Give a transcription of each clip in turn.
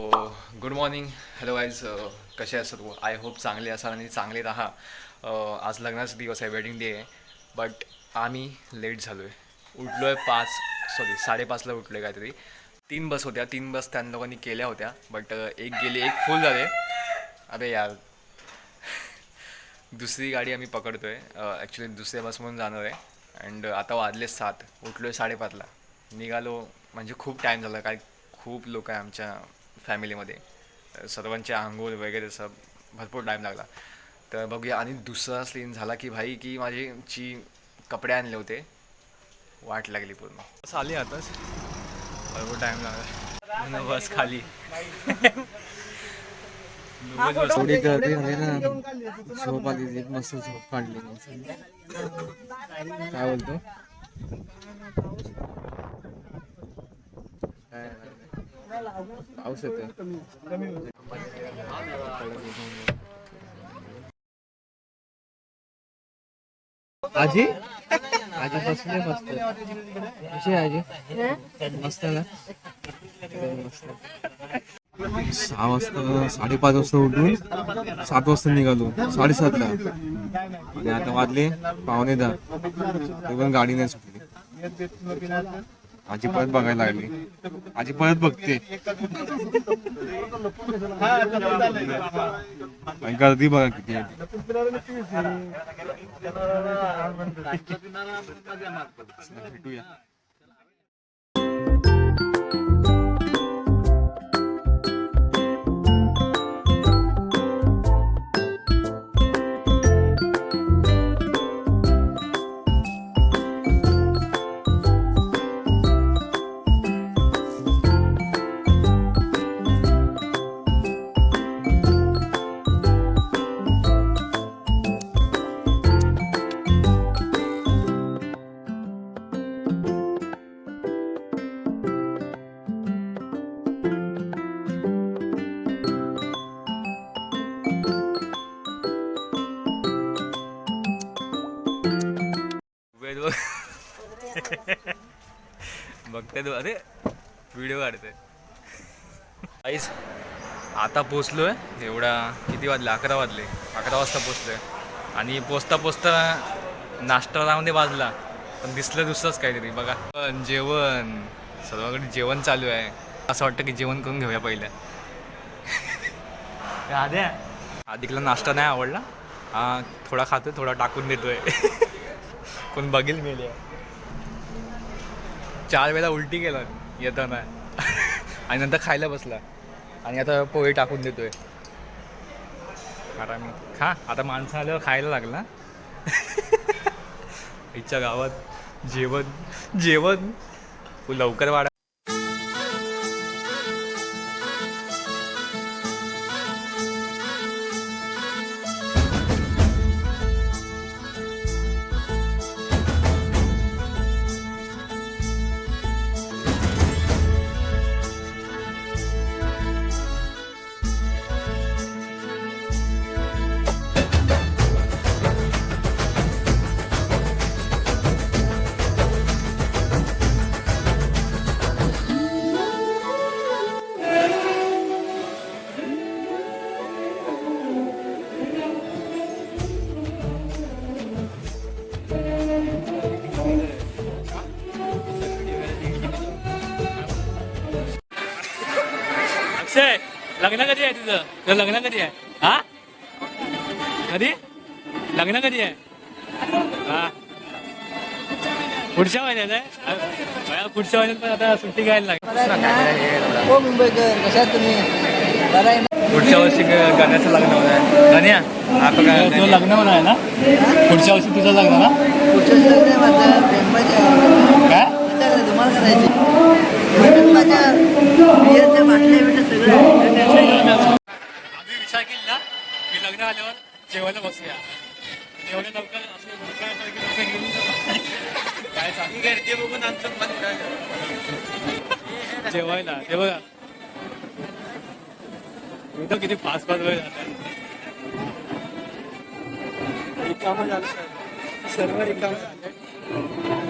Good morning hello guys कसे आहे सर्व? आय होप चांगले असाल आणि चांगले राहा आज लग्नाचा दिवस आहे वेडिंग डे आहे. बट आम्ही लेट झालो आहे उठलो आहे पाच सॉरी साडेपाचला उठलो आहे काहीतरी. तीन बस होत्या. तीन बस त्या लोकांनी केल्या होत्या. बट एक गेली एक फुल झाले. अरे यार. दुसरी गाडी आम्ही पकडतो आहे ॲक्च्युली दुसऱ्या बसमधून जाणार आहे. अँड आता वाजले सात. उठलो आहे साडेपाचला निघालो. म्हणजे खूप टाईम झाला. काय खूप लोक आहे आमच्या. फॅमिलीमध्ये तर सर्वांचे आंघोळ वगैरे सब भरपूर टाईम लागला. तर बघूया आणि दुसरा सीन झाला की भाई की माझी जी कपडे आणले होते वाट लागली पूर्ण. बस आली आताच भरपूर टाईम लागला. बस खाली. थोडी गर्दी झाली ना झोप आली मस्त झोप काढली काय बोलतो. पाऊस येतोय. आजी? आजी बसले मस्त कशी आजी? मस्त ना? मस्त सहा वाजता साडेपाच वाजता उठून सात वाजता निघालो. साडेसातला. आणि आता वाजले पावणे दहा. ते पण गाडी नाही सुटली आजी परत बघायला लागली. आजी परत बघते. आणि गर्दी बघा किती भेटूया. बघते तू. अरे व्हिडिओ काढते. आईस आता पोचलो आहे एवढा किती वाजले? अकरा वाजले. अकरा वाजता पोचलो आहे आणि पोचता पोचता नाश्ता राहून वाजला. पण दिसलं दुसरंच काहीतरी. बघा. पण जेवण. सर्वांकडे जेवण चालू आहे. असं वाटतं की जेवण करून घेऊया पहिल्या आद्या आदिकला नाश्ता नाही आवडला. हा थोडा खातोय थोडा टाकून देतोय. कोण बघेल मेले. चार वेळा उलटी केला येताना. आणि नंतर खायला बसला. आणि आता पोहे टाकून देतोय. खा. आता माणसं आल्यावर खायला लागला इच्छा गावात जेवण जेवण. लवकर वाढ अक्षय लग्न कधी आहे तुझं? तुझं लग्न कधी आहे हा? कधी? लग्न कधी आहे हा. पुढच्या महिन्यात आहे. पुढच्या महिन्यात पण आता सुट्टी घ्यायला लागेल. हो मुंबईकर कशा तुम्ही? पुढच्या वर्षी गण्याचं लग्न होणार आहे. गण्या काय तुझं लग्न होणार आहे ना? पुढच्या वर्षी तुझं लग्न ना? पुढच्या लग्न आहे तुम्हाला करायचे भेटत माझ्या बियरच्या बाटल्या भेटत सगळं आम्ही विचार केला की लग्न आल्यावर जेवायला बसूया. एवढ्या लवकर असं घेऊन काय सांगू? गर्दी बघून आमचं मन जेवायला. ते बघा. इथं किती फास्ट फास्ट वेळ जात. रिकामं झालं. सर्व रिकामं झालं.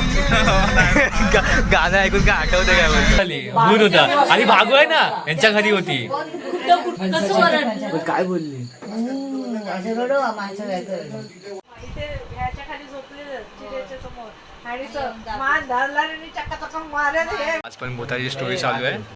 गाणं ऐकून काय आठवतंय काय भूत होता. आणि भागू आहे ना? यांच्या घरी होती. काय बोलली? इथे ह्याच्या खाली झोपले जिरेच्या समोर. आणि स- मान धरला आणि चक्का चक्का मारत हे आज पण भूताची स्टोरी चालू आहे.